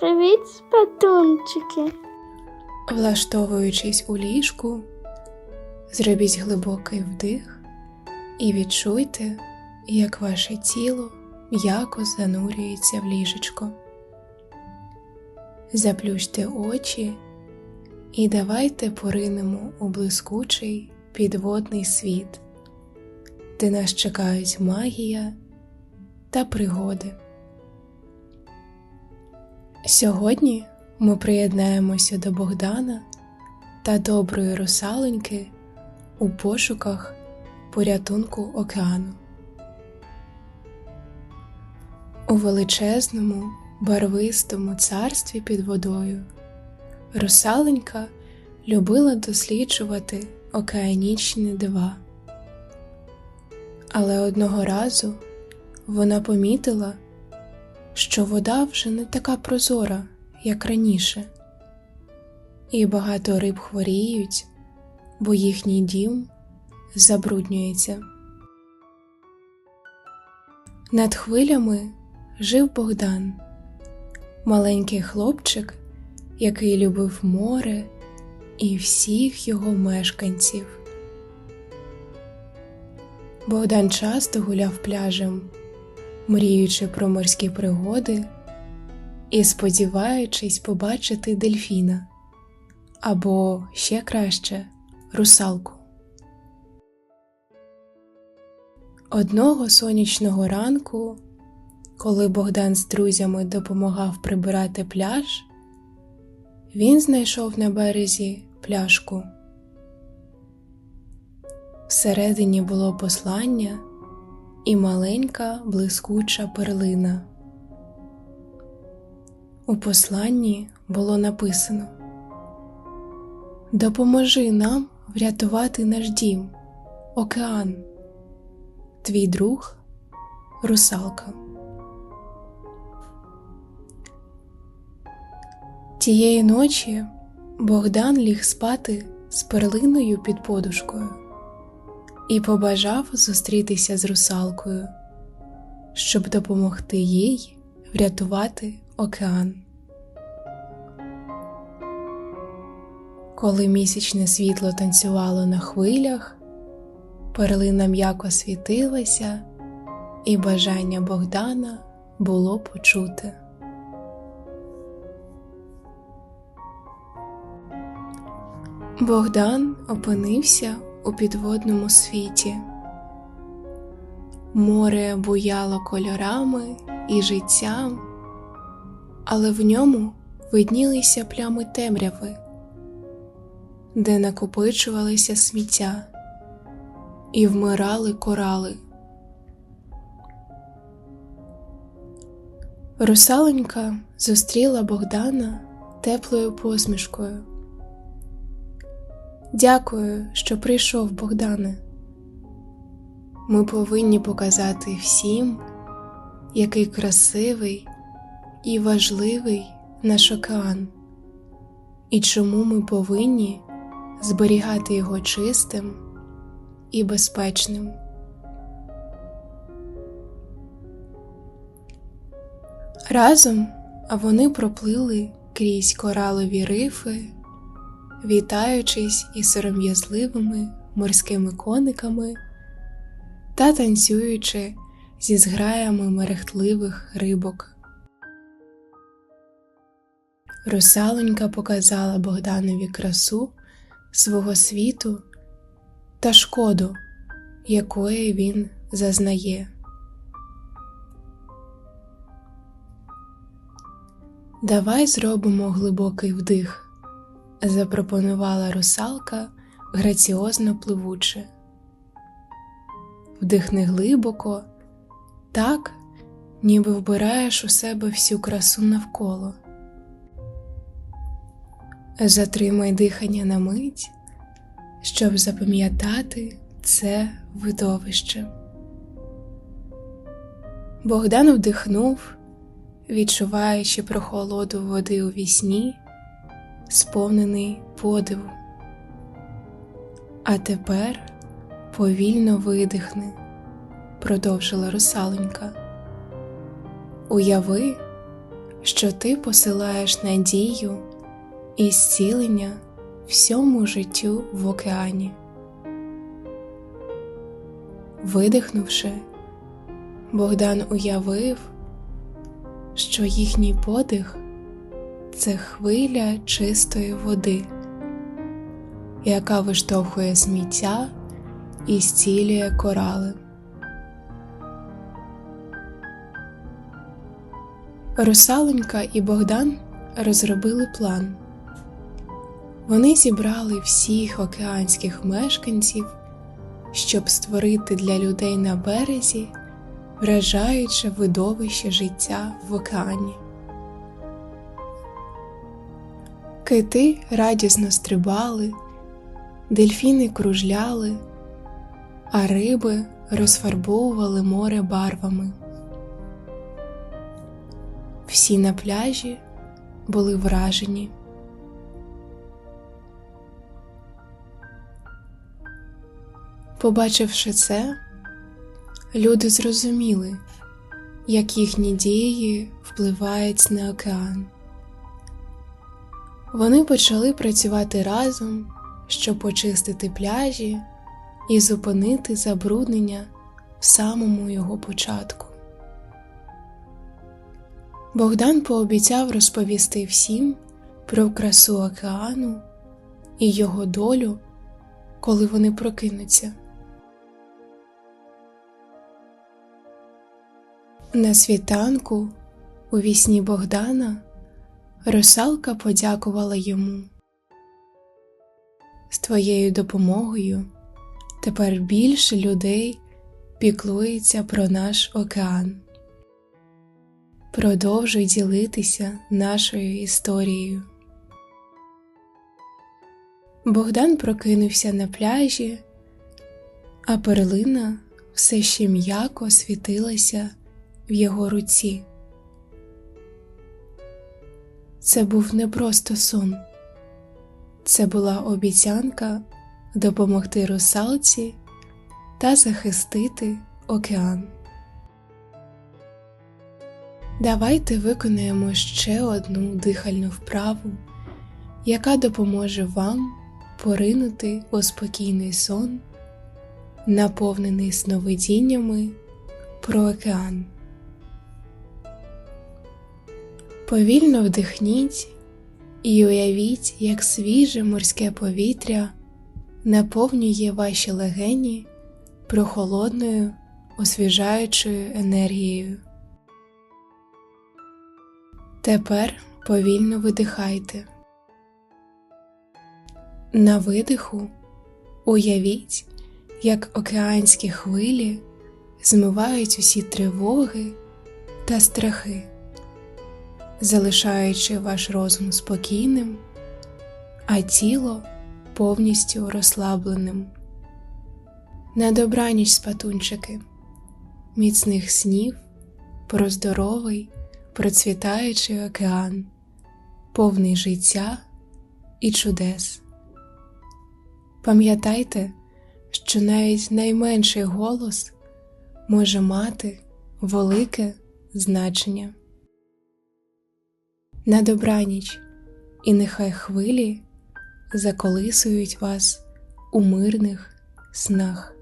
Привіт, спатунчики. Влаштовуючись у ліжку, зробіть глибокий вдих і відчуйте, як ваше тіло м'яко занурюється в ліжечко. Заплющте очі і давайте поринемо у блискучий підводний світ, де нас чекають магія та пригоди. Сьогодні ми приєднаємося до Богдана та доброї русалоньки у пошуках порятунку океану. У величезному, барвистому царстві під водою русаленька любила досліджувати океанічні дива. Але одного разу вона помітила, що вода вже не така прозора, як раніше, і багато риб хворіють, бо їхній дім забруднюється. Над хвилями жив Богдан, маленький хлопчик, який любив море і всіх його мешканців. Богдан часто гуляв пляжем, мріючи про морські пригоди і сподіваючись побачити дельфіна або ще краще русалку. Одного сонячного ранку, коли Богдан з друзями допомагав прибирати пляж, він знайшов на березі пляшку. Всередині було послання і маленька блискуча перлина. У посланні було написано Допоможи нам врятувати наш дім, океан, твій друг, русалка. Тієї ночі Богдан ліг спати з перлиною під подушкою і побажав зустрітися з русалкою, щоб допомогти їй врятувати океан. Коли місячне світло танцювало на хвилях, перлина м'яко світилася, і бажання Богдана було почуте. Богдан опинився у підводному світі. Море буяло кольорами і життям, але в ньому виднілися плями темряви, де накопичувалися сміття і вмирали корали. Русаленька зустріла Богдана теплою посмішкою. Дякую, що прийшов, Богдане. Ми повинні показати всім, який красивий і важливий наш океан, і чому ми повинні зберігати його чистим і безпечним. Разом вони проплили крізь коралові рифи вітаючись із сором'язливими морськими кониками та танцюючи зі зграями мерехтливих рибок. Русалонька показала Богданові красу свого світу та шкоду, якої він зазнає. Давай зробимо глибокий вдих запропонувала русалка граціозно пливуче. Вдихни глибоко, так, ніби вбираєш у себе всю красу навколо. Затримай дихання на мить, щоб запам'ятати це видовище. Богдан вдихнув, відчуваючи прохолоду води у вісні, сповнений подиву. А тепер повільно видихни, продовжила русалонька. Уяви, що ти посилаєш надію і зцілення всьому життю в океані. Видихнувши, Богдан уявив, що їхній подих це хвиля чистої води, яка виштовхує сміття і зцілює корали. Русаленька і Богдан розробили план. Вони зібрали всіх океанських мешканців, щоб створити для людей на березі вражаюче видовище життя в океані. Кити радісно стрибали, дельфіни кружляли, а риби розфарбовували море барвами. Всі на пляжі були вражені. Побачивши це, люди зрозуміли, як їхні дії впливають на океан. Вони почали працювати разом, щоб почистити пляжі і зупинити забруднення в самому його початку. Богдан пообіцяв розповісти всім про красу океану і його долю, коли вони прокинуться. На світанку у вісні Богдана русалка подякувала йому. З твоєю допомогою тепер більше людей піклується про наш океан. Продовжуй ділитися нашою історією. Богдан прокинувся на пляжі, а перлина все ще м'яко світилася в його руці. Це був не просто сон, це була обіцянка допомогти русалці та захистити океан. Давайте виконаємо ще одну дихальну вправу, яка допоможе вам поринути у спокійний сон, наповнений сновидіннями про океан. Повільно вдихніть і уявіть, як свіже морське повітря наповнює ваші легені прохолодною, освіжаючою енергією. Тепер повільно видихайте. На видиху уявіть, як океанські хвилі змивають усі тривоги та страхи, залишаючи ваш розум спокійним, а тіло повністю розслабленим. На добраніч, спатунчики, міцних снів, про здоровий, процвітаючий океан, повний життя і чудес. Пам'ятайте, що навіть найменший голос може мати велике значення. На добраніч, і нехай хвилі заколисують вас у мирних снах.